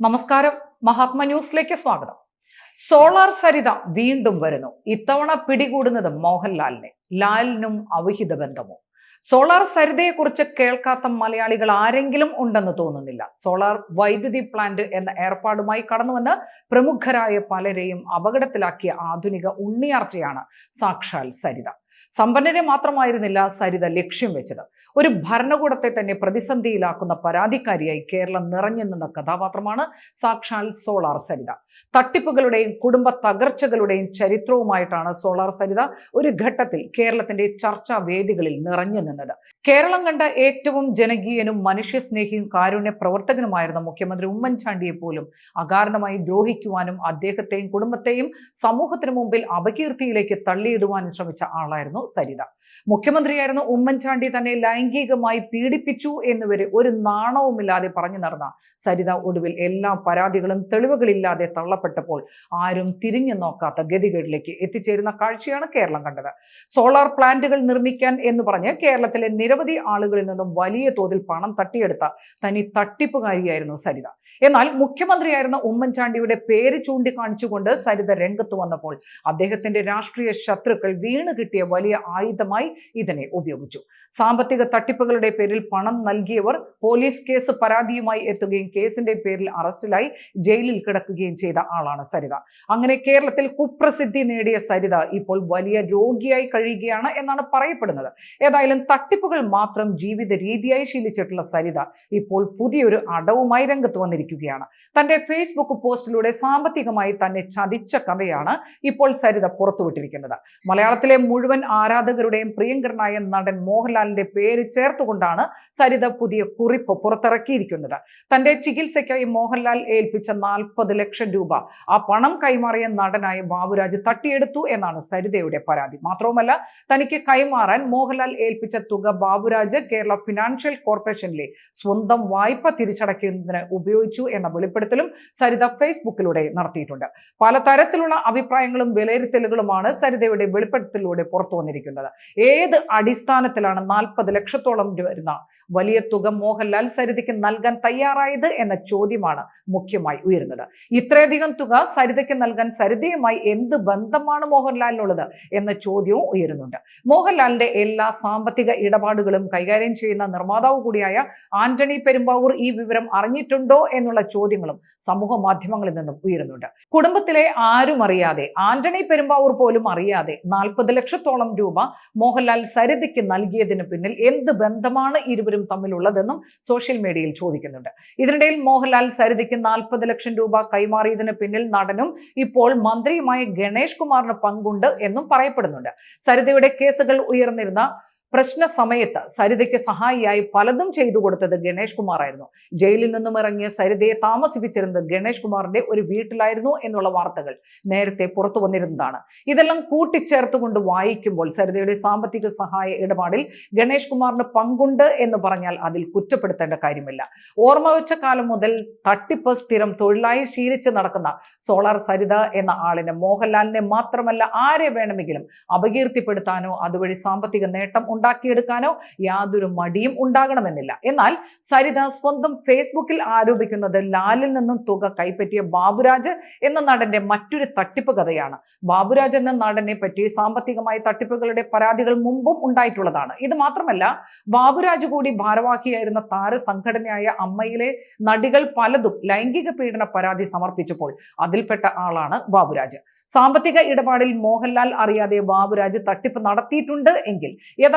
നമസ്കാരം. മഹാത്മ ന്യൂസിലേക്ക് സ്വാഗതം. സോളാർ സരിത വീണ്ടും വരുന്നു. ഇത്തവണ പിടികൂടുന്നത് മോഹൻലാലിനെ ലാലിനും അവിഹിത ബന്ധമോ? സോളാർ സരിതയെക്കുറിച്ച് കേൾക്കാത്ത മലയാളികൾ ആരെങ്കിലും ഉണ്ടെന്ന് തോന്നുന്നില്ല. സോളാർ വൈദ്യുതി പ്ലാന്റ് എന്ന ഏർപ്പാടുമായി കടന്നുവന്ന് പ്രമുഖരായ പലരെയും അപകടത്തിലാക്കിയ ആധുനിക ഉണ്ണിയാർച്ചയാണ് സാക്ഷാൽ സരിത. സമ്പന്നരെ മാത്രമായിരുന്നില്ല സരിത ലക്ഷ്യം വെച്ചത്. ഒരു ഭരണകൂടത്തെ തന്നെ പ്രതിസന്ധിയിലാക്കുന്ന പരാതിക്കാരിയായി കേരളം നിറഞ്ഞു നിന്ന കഥാപാത്രമാണ് സാക്ഷാൽ സോളാർ സരിത. തട്ടിപ്പുകളുടെയും കുടുംബ തകർച്ചകളുടെയും ചരിത്രവുമായിട്ടാണ് സോളാർ സരിത ഒരു ഘട്ടത്തിൽ കേരളത്തിന്റെ ചർച്ചാ വേദികളിൽ നിറഞ്ഞു നിന്നത്. കേരളം കണ്ട ഏറ്റവും ജനകീയനും മനുഷ്യസ്നേഹിയും കാരുണ്യ പ്രവർത്തകനുമായിരുന്ന മുഖ്യമന്ത്രി ഉമ്മൻചാണ്ടിയെ പോലും അകാരണമായി ദ്രോഹിക്കുവാനും അദ്ദേഹത്തെയും കുടുംബത്തെയും സമൂഹത്തിനു മുമ്പിൽ അപകീർത്തിയിലേക്ക് തള്ളിയിടുവാനും ശ്രമിച്ച ആളായിരുന്നു സരിത മുഖ്യമന്ത്രിയായിരുന്ന ഉമ്മൻചാണ്ടി തന്നെ ലൈംഗികമായി പീഡിപ്പിച്ചു എന്നുവരെ ഒരു നാണവുമില്ലാതെ പറഞ്ഞു നടന്ന സരിത ഒടുവിൽ എല്ലാ പരാതികളും തെളിവുകളില്ലാതെ തള്ളപ്പെട്ടപ്പോൾ ആരും തിരിഞ്ഞു നോക്കാത്ത ഗതികേടിലേക്ക് എത്തിച്ചേരുന്ന കാഴ്ചയാണ് കേരളം കണ്ടത്. സോളാർ പ്ലാന്റുകൾ നിർമ്മിക്കാൻ എന്ന് പറഞ്ഞ് കേരളത്തിലെ നിരവധി ആളുകളിൽ നിന്നും വലിയ തോതിൽ പണം തട്ടിയെടുത്ത തനി തട്ടിപ്പുകാരിയായിരുന്നു സരിത. എന്നാൽ മുഖ്യമന്ത്രിയായിരുന്ന ഉമ്മൻചാണ്ടിയുടെ പേര് ചൂണ്ടിക്കാണിച്ചുകൊണ്ട് സരിത രംഗത്ത് വന്നപ്പോൾ അദ്ദേഹത്തിന്റെ രാഷ്ട്രീയ ശത്രുക്കൾ വീണ് കിട്ടിയ വലിയ ആയുധമായി ഇതിനെ ഉപയോഗിച്ചു. സാമ്പത്തിക തട്ടിപ്പുകളുടെ പേരിൽ പണം നൽകിയവർ പോലീസ് കേസ് പരാതിയുമായി എത്തുകയും കേസിന്റെ പേരിൽ അറസ്റ്റിലായി ജയിലിൽ കിടക്കുകയും ചെയ്ത ആളാണ് സരിത. അങ്ങനെ കേരളത്തിൽ കുപ്രസിദ്ധി നേടിയ സരിത ഇപ്പോൾ വലിയ രോഗിയായി കഴിയുകയാണ് എന്നാണ് പറയപ്പെടുന്നത്. ഏതായാലും തട്ടിപ്പുകൾ മാത്രം ജീവിത രീതിയായി ശീലിച്ചിട്ടുള്ള സരിത ഇപ്പോൾ പുതിയൊരു അടവുമായി രംഗത്ത് വന്നിരിക്കുകയാണ്. തന്റെ ഫേസ്ബുക്ക് പോസ്റ്റിലൂടെ സാമ്പത്തികമായി തന്നെ ചതിച്ച കഥയാണ് ഇപ്പോൾ സരിത പുറത്തുവിട്ടിരിക്കുന്നത്. മലയാളത്തിലെ മുഴുവൻ പ്രിയങ്കരനായ നടൻ മോഹൻലാലിന്റെ പേര് ചേർത്തുകൊണ്ടാണ് സരിത പുതിയ കുറിപ്പ് പുറത്തിറക്കിയിരിക്കുന്നത്. തന്റെ ചികിത്സയ്ക്കായി മോഹൻലാൽ ഏൽപ്പിച്ച നാൽപ്പത് ലക്ഷം രൂപ. ആ പണം കൈമാറിയ നടനായ ബാബുരാജ് തട്ടിയെടുത്തു എന്നാണ് സരിതയുടെ പരാതി. മാത്രവുമല്ല തനിക്ക് കൈമാറാൻ മോഹൻലാൽ ഏൽപ്പിച്ച തുക ബാബുരാജ് കേരള ഫിനാൻഷ്യൽ കോർപ്പറേഷനിലെ സ്വന്തം വായ്പ തിരിച്ചടയ്ക്കുന്നതിന് ഉപയോഗിച്ചു എന്ന വെളിപ്പെടുത്തലും സരിത ഫേസ്ബുക്കിലൂടെ നടത്തിയിട്ടുണ്ട്. പലതരത്തിലുള്ള അഭിപ്രായങ്ങളും വിലയിരുത്തലുകളുമാണ് സരിതയുടെ വെളിപ്പെടുത്തലിലൂടെ പുറത്തു വന്നിരിക്കുന്നത് ഏത് അടിസ്ഥാനത്തിലാണ് നാൽപ്പത് ലക്ഷത്തോളം വരുന്ന വലിയ തുക മോഹൻലാൽ സരിതയ്ക്ക് നൽകാൻ തയ്യാറായത് എന്ന ചോദ്യമാണ് മുഖ്യമായി ഉയരുന്നത്. ഇത്രയധികം തുക സരിതയ്ക്ക് നൽകാൻ സരിതയുമായി എന്ത് ബന്ധമാണ് മോഹൻലാലിനുള്ളത് എന്ന ചോദ്യവും ഉയരുന്നുണ്ട്. മോഹൻലാലിന്റെ എല്ലാ സാമ്പത്തിക ഇടപാടുകളും കൈകാര്യം ചെയ്യുന്ന നിർമ്മാതാവ് കൂടിയായ ആന്റണി പെരുമ്പാവൂർ ഈ വിവരം അറിഞ്ഞിട്ടുണ്ടോ എന്നുള്ള ചോദ്യങ്ങളും സമൂഹ മാധ്യമങ്ങളിൽ നിന്നും ഉയരുന്നുണ്ട്. കുടുംബത്തിലെ ആരും അറിയാതെ ആന്റണി പെരുമ്പാവൂർ പോലും അറിയാതെ നാൽപ്പത് ലക്ഷത്തോളം രൂപ മോഹൻലാൽ സരിതയ്ക്ക് നൽകിയതിന് പിന്നിൽ എന്ത് ബന്ധമാണ് ഇരുവരും തമ്മിലുള്ളതെന്നും സോഷ്യൽ മീഡിയയിൽ ചോദിക്കുന്നുണ്ട്. ഇതിനിടയിൽ മോഹൻലാൽ സരിതയ്ക്ക് നാൽപ്പത് ലക്ഷം രൂപ കൈമാറിയതിന് പിന്നിൽ നടനും ഇപ്പോൾ മന്ത്രിയുമായ ഗണേഷ് കുമാറിന് പങ്കുണ്ട് എന്നും പറയപ്പെടുന്നുണ്ട്. സരിതയുടെ കേസുകൾ ഉയർന്നിരുന്ന പ്രശ്ന സമയത്ത് സരിതയ്ക്ക് സഹായിയായി പലതും ചെയ്തു കൊടുത്തത് ഗണേഷ് കുമാർ ആയിരുന്നു ജയിലിൽ നിന്നും ഇറങ്ങിയ സരിതയെ താമസിപ്പിച്ചിരുന്നത് ഗണേഷ് കുമാറിന്റെ ഒരു വീട്ടിലായിരുന്നു എന്നുള്ള വാർത്തകൾ നേരത്തെ പുറത്തു വന്നിരുന്നതാണ്. ഇതെല്ലാം കൂട്ടിച്ചേർത്തുകൊണ്ട് വായിക്കുമ്പോൾ സരിതയുടെ സാമ്പത്തിക സഹായ ഇടപാടിൽ ഗണേഷ് കുമാറിന് പങ്കുണ്ട് എന്ന് പറഞ്ഞാൽ അതിൽ കുറ്റപ്പെടുത്തേണ്ട കാര്യമില്ല. ഓർമ്മ വെച്ച കാലം മുതൽ തട്ടിപ്പ് സ്ഥിരം തൊഴിലായി ശീലിച്ച് നടക്കുന്ന സോളാർ സരിത എന്ന ആളിനെ മോഹൻലാലിനെ മാത്രമല്ല ആരെ വേണമെങ്കിലും അപകീർത്തിപ്പെടുത്താനോ അതുവഴി സാമ്പത്തിക നേട്ടം ഉണ്ടാക്കിയെടുക്കാനോ യാതൊരു മടിയും ഉണ്ടാകണമെന്നില്ല. എന്നാൽ സരിത സ്വന്തം ഫേസ്ബുക്കിൽ ആരോപിക്കുന്നത് ലാലിൽ നിന്നും തുക കൈപ്പറ്റിയ ബാബുരാജ് എന്ന നടന്റെ മറ്റൊരു തട്ടിപ്പ് കഥയാണ്. ബാബുരാജ് എന്ന നടനെ പറ്റി സാമ്പത്തികമായ തട്ടിപ്പുകളുടെ പരാതികൾ മുമ്പും ഉണ്ടായിട്ടുള്ളതാണ്. ഇത് മാത്രമല്ല ബാബുരാജ് കൂടി ഭാരവാഹിയായിരുന്ന താരസംഘടനയായ അമ്മയിലെ നടികൾ പലതും ലൈംഗിക പീഡന പരാതി സമർപ്പിച്ചപ്പോൾ അതിൽപ്പെട്ട ആളാണ് ബാബുരാജ്. സാമ്പത്തിക ഇടപാടിൽ മോഹൻലാൽ അറിയാതെ ബാബുരാജ് തട്ടിപ്പ് നടത്തിയിട്ടുണ്ട് എങ്കിൽ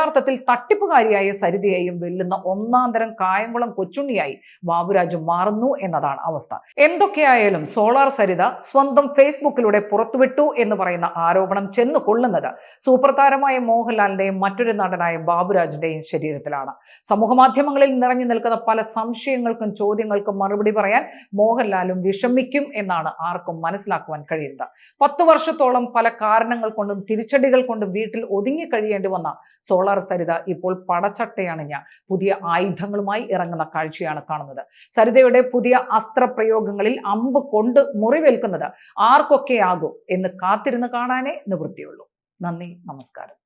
യഥാർത്ഥത്തിൽ തട്ടിപ്പുകാരിയായ സരിതയെയും വെല്ലുന്ന ഒന്നാം തരം കായംകുളം കൊച്ചുണ്ണിയായി ബാബുരാജു മാറുന്നു എന്നതാണ് അവസ്ഥ. എന്തൊക്കെയായാലും സോളാർ സരിത സ്വന്തം ഫേസ്ബുക്കിലൂടെ പുറത്തുവിട്ടു എന്ന് പറയുന്ന ആരോപണം ചെന്നു കൊള്ളുന്നത് സൂപ്പർ താരമായ മോഹൻലാലിന്റെയും മറ്റൊരു നടനായ ബാബുരാജിന്റെയും ശരീരത്തിലാണ്. സമൂഹമാധ്യമങ്ങളിൽ നിറഞ്ഞു നിൽക്കുന്ന പല സംശയങ്ങൾക്കും ചോദ്യങ്ങൾക്കും മറുപടി പറയാൻ മോഹൻലാലും വിഷമിക്കും എന്നാണ് ആർക്കും മനസ്സിലാക്കുവാൻ കഴിയുന്നത്. പത്തു വർഷത്തോളം പല കാരണങ്ങൾ കൊണ്ടും തിരിച്ചടികൾ കൊണ്ടും വീട്ടിൽ ഒതുങ്ങി കഴിയേണ്ടി വന്ന സോളാർ സരിത ഇപ്പോൾ പടച്ചട്ടയണിഞ്ഞ പുതിയ ആയുധങ്ങളുമായി ഇറങ്ങുന്ന കാഴ്ചയാണ് കാണുന്നത്. സരിതയുടെ പുതിയ അസ്ത്രപ്രയോഗങ്ങളിൽ അമ്പ് കൊണ്ട് മുറിവേൽക്കുന്നത് ആർക്കൊക്കെയാകും എന്ന് കാത്തിരുന്ന് കാണാനേ നിവൃത്തിയുള്ളൂ. നന്ദി നമസ്കാരം.